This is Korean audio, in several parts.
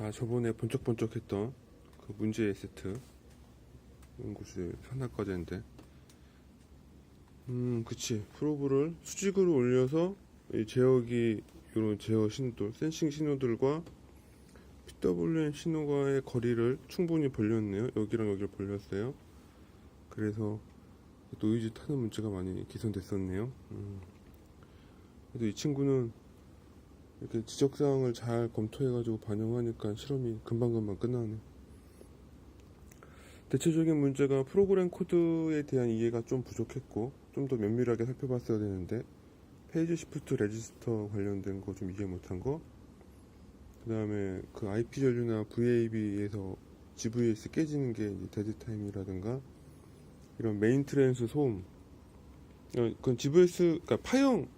자, 저번에 번쩍번쩍했던 그 문제의 세트. 연구실 산악과제인데. 음, 그치. 프로브를 수직으로 올려서 이 제어기, 이런 제어 신호들, 센싱 신호들과 PWM 신호과의 거리를 충분히 벌렸네요. 여기랑 여기를 벌렸어요. 그래서 노이즈 타는 문제가 많이 개선됐었네요. 음. 그래도 이 친구는 이렇게 지적사항을 잘 검토해가지고 반영하니까 실험이 금방금방 끝나네. 대체적인 문제가 프로그램 코드에 대한 이해가 좀 부족했고, 좀 더 면밀하게 살펴봤어야 되는데, 페이지 시프트 레지스터 관련된 거 좀 이해 못한 거, 그 다음에 그 IP 전류나 VAB에서 GVS 깨지는 게 데드 타임이라든가, 이런 메인 트랜스 소음, 어, 그건 GVS, 그러니까 파형,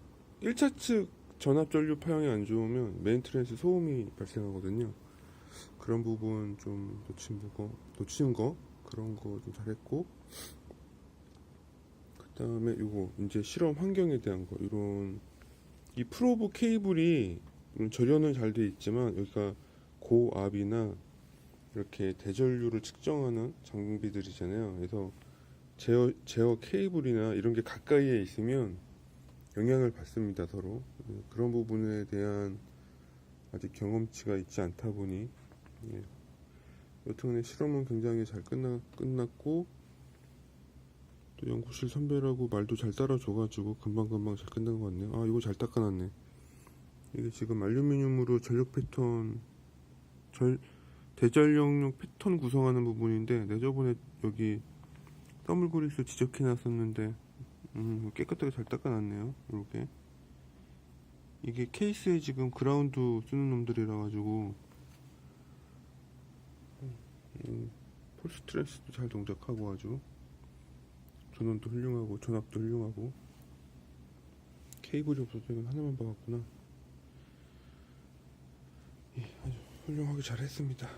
1차 측 전압 전류 파형이 안 좋으면 메인트랜스 소음이 발생하거든요. 그런 부분 좀 놓친 거, 놓친 거 그런 거 좀 잘했고 그 다음에 이거 이제 실험 환경에 대한 거 이런 이 프로브 케이블이 음, 절연은 잘 돼 있지만 여기가 고압이나 이렇게 대전류를 측정하는 장비들이잖아요. 그래서 제어 제어 케이블이나 이런 게 가까이에 있으면 영향을 받습니다 서로. 예, 그런 부분에 대한 아직 경험치가 있지 않다 보니 예. 여튼간에 실험은 굉장히 잘 끝나, 끝났고 또 연구실 선배라고 말도 잘 따라줘가지고 금방금방 잘 끝난 것 같네요. 아 이거 잘 닦아놨네. 이게 지금 알루미늄으로 전력 패턴 절, 대전력용 패턴 구성하는 부분인데 내 저번에 여기 더블그리스 지적해 놨었는데 음, 깨끗하게 잘 닦아놨네요. 이렇게 이게 케이스에 지금 그라운드 쓰는 놈들이라 가지고 음, 폴 스 트랜스도 잘 동작하고 아주 전원도 훌륭하고 전압도 훌륭하고 케이블이 없어서 이건 하나만 봐봤구나. 예, 아주 훌륭하게 잘 했습니다.